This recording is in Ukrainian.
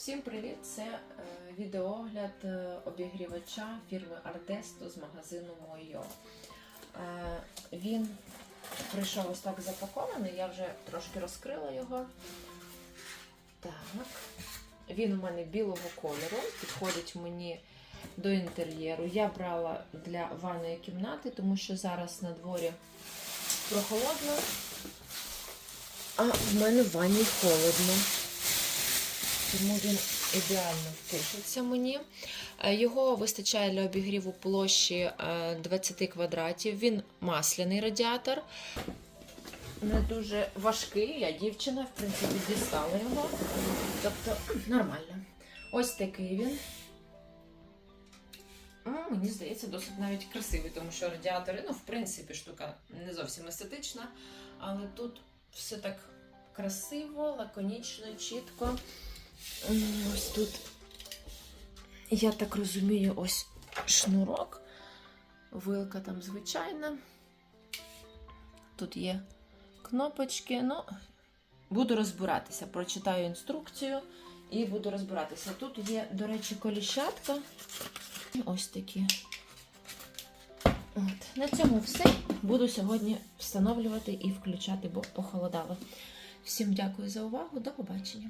Всім привіт! Це е, відеогляд е, обігрівача фірми Ardеsto з магазину Мойо. Е, він прийшов ось так запакований, я вже трошки розкрила його. Так. Він у мене білого кольору, підходить мені до інтер'єру. Я брала для ванної кімнати, тому що зараз на дворі прохолодно, а в мене в ванні холодно тому він ідеально впишеться мені. Е, Його вистачає для обігріву площі е, 20 квадратів. Він масляний радіатор. Не дуже важкий, я дівчина, в принципі, дістала його. Тобто нормально. Ось такий він. Мені здається, досить навіть красивий, тому що радіатори, ну, в принципі, штука не зовсім естетична, але тут все так красиво, лаконічно, чітко. Ось тут, я так розумію, ось шнурок. Вилка там звичайна. Тут є кнопочки. Ну, буду розбиратися. Прочитаю інструкцію і буду розбиратися. Тут є, до речі, коліщатка. Ось такі. От. На цьому все. Буду сьогодні встановлювати і включати, бо похолодало. Всім дякую за увагу. До побачення.